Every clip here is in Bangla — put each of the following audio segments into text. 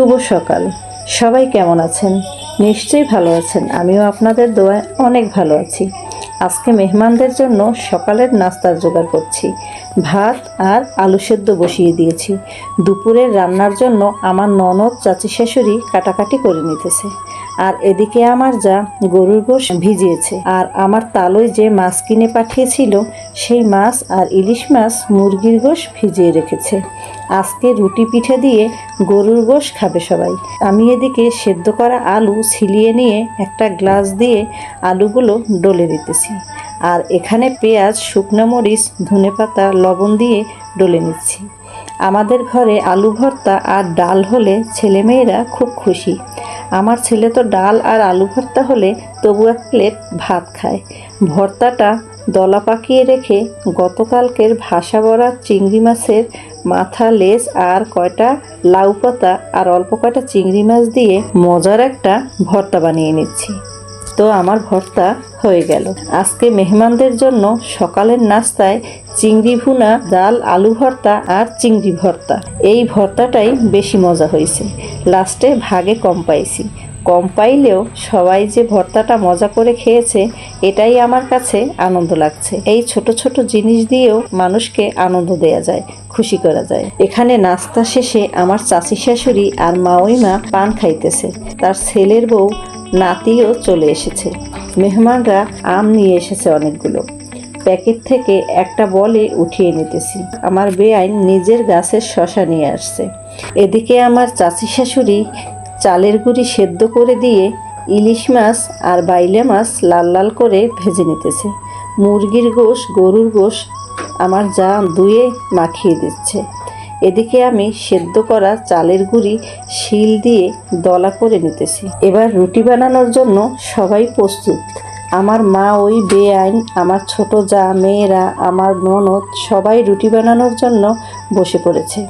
শুভ সকাল। সবাই কেমন আছেন? নিশ্চয়ই ভালো আছেন। আমিও আপনাদের দোয়ায় অনেক ভালো আছি। আজকে মেহমানদের জন্য সকালের নাস্তার জোগাড় করছি। ভাত আর আলু সেদ্ধ বসিয়ে দিয়েছি। দুপুরের রান্নার জন্য আমার ননদ চাচি শাশুড়ি কাটাকাটি করে নিতেছে। আর এদিকে আমার যা গরুর গোশ ভিজিয়েছে। আর আমার তালই যে মাছ কিনে পাঠিয়েছিল, সেই মাছ আর ইলিশ মাছ মুরগির গোশ ভিজিয়ে রেখেছে। আজকে রুটি পিঠে দিয়ে গরুর গোশ খাবে সবাই। আমি এদিকে সেদ্ধ করা আলু ছিলিয়ে নিয়ে একটা গ্লাস দিয়ে আলুগুলো ডলে দিতেছি। আর এখানে পেঁয়াজ, শুকনো মরিচ ধনেপাতা লবণ দিয়ে ডলে নিচ্ছি। আমাদের ঘরে আলু ভর্তা আর ডাল হলে ছেলেমেয়েরা খুব খুশি। আমার ছেলে তো ডাল আর আলু ভর্তা হলে তবু এক প্লেট ভাত খায়। ভর্তাটা দলা পাকিয়ে রেখে গতকালকের ভাসা বড়া, চিংড়ি মাছের মাথা, লেজ আর কয়টা লাউ পাতা আর অল্প কয়টা চিংড়ি মাছ দিয়ে মজার একটা ভর্তা বানিয়ে নিচ্ছি। তো আমার ভর্তা হয়ে গেল। আজকে মেহমানদের জন্য সকালের নাস্তায় চিংড়ি ভুনা, ডাল, আলু ভর্তা আর চিংড়ি ভর্তা। এই ভর্তাটাই বেশি মজা হয়েছে। লাস্টে ভাগে কম পাইছি। কম পাইলেও সবাই যে ভর্তাটা মজা করে খেয়েছে, এটাই আমার কাছে আনন্দ লাগছে। এই ছোট ছোট জিনিস দিয়েও মানুষকে আনন্দ দেয়া যায়, খুশি করা যায়। এখানে নাস্তা শেষে আমার চাচি শাশুড়ি আর মাওইমা পান খাইতেছে। তার ছেলের বউ নাতিও চলে এসেছে। মেহমানরা আম নিয়ে এসেছে অনেকগুলো। প্যাকেট থেকে একটা বলে উঠিয়ে নিতেছি। আমার বেআইন নিজের গাছের শশা নিয়ে আসছে। এদিকে আমার চাচি শাশুড়ি চালের গুঁড়ি সেদ্ধ করে দিয়ে ইলিশ মাছ আর বাইলে মাছ লাল লাল করে ভেজে নিতেছে। মুরগির গোশ, গরুর গোশ আমার যা ধুয়ে মাখিয়ে দিচ্ছে। এদিকে আমি সেদ্ধ করা চালের গুঁড়ি, শিল দিয়ে দলা করে নিতেছি। এবার রুটি বানানোর জন্য সবাই প্রস্তুত। আমার মা ওই বেআইন, আমার ছোট যা, মেয়েরা, আমার ননদ সবাই রুটি বানানোর জন্য বসে পড়েছে।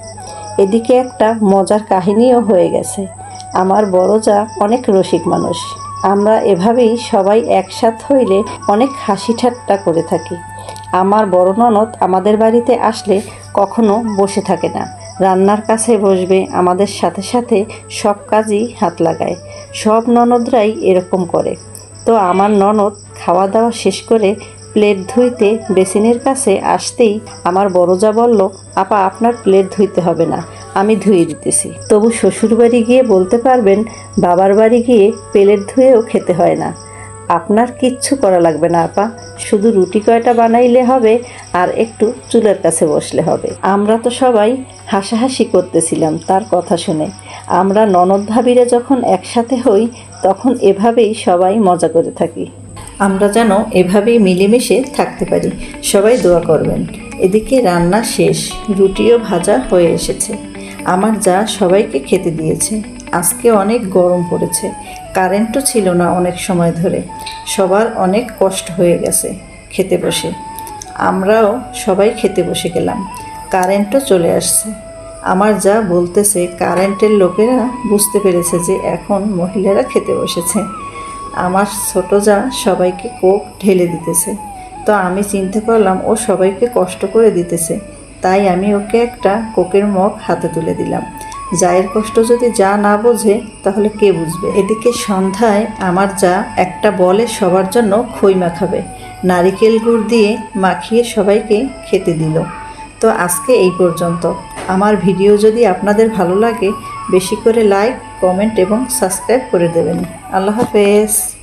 এদিকে একটা মজার কাহিনীও হয়ে গেছে। আমার বড় যা অনেক রসিক মানুষ। আমরা এভাবেই সবাই একসাথ হইলে অনেক হাসি ঠাট্টা করে থাকি। আমার বড় ননদ আমাদের বাড়িতে আসলে কখনো বসে থাকে না। রান্নার কাছে বসবে, আমাদের সাথে সাথে সব কাজই হাত লাগায়। সব ননদরাই এরকম করে। তো আমার ননদ খাওয়া দাওয়া শেষ করে প্লেট ধুইতে বেসিনের কাছে আসতেই আমার বড়জা বলল, আপা, আপনার প্লেট ধুইতে হবে না। আমি ধুয়ে দিতেছি। তবু শ্বশুর বাড়ি গিয়ে বলতে পারবেন, বাবার বাড়ি গিয়ে প্লেট ধুয়েও খেতে হয় না। আপনার কিচ্ছু করা লাগবে না, আপা। শুধু রুটি কয়টা বানাইলে হবে আর একটু চুলের কাছে বসলে হবে। আমরা তো সবাই হাসাহাসি করতেছিলাম তার কথা শুনে। আমরা ননদ ভাবিরা যখন একসাথে হই, তখন এভাবেই সবাই মজা করে থাকি। আমরা যেন এভাবেই মিলেমিশে থাকতে পারি। সবাই দোয়া করবেন। এদিকে রান্না শেষ, রুটিও ভাজা হয়ে এসেছে। আমার যা সবাইকে খেতে দিয়েছে। আজকে অনেক গরম পড়েছে। কারেন্টও ছিল না অনেক সময় ধরে। সবার অনেক কষ্ট হয়ে গেছে খেতে বসে। আমরাও সবাই খেতে বসে গেলাম। কারেন্টও চলে আসছে। আমার যা বলতেছে কারেন্টের লোকেরা বুঝতে পেরেছে যে এখন মহিলারা খেতে বসেছে। আমার ছোট যা সবাইকে কোক ঢেলে দিতেছে। তো আমি চিন্তা করলাম ও সবাইকে কষ্ট করে দিতেছে। তাই আমি ওকে একটা কোকের মগ হাতে তুলে দিলাম। জায়ের কষ্ট যদি যা না বোঝে, তাহলে কে বুঝবে? এদিকে সন্ধ্যায় আমার যা একটা বলে সবার জন্য খই মাখাবে। নারিকেল গুড় দিয়ে মাখিয়ে সবাইকে খেতে দিল। তো আজকে এই পর্যন্ত। আমার ভিডিও যদি আপনাদের ভালো লাগে, বেশি করে লাইক, কমেন্ট এবং সাবস্ক্রাইব করে দেবেন। আল্লাহ হাফেজ।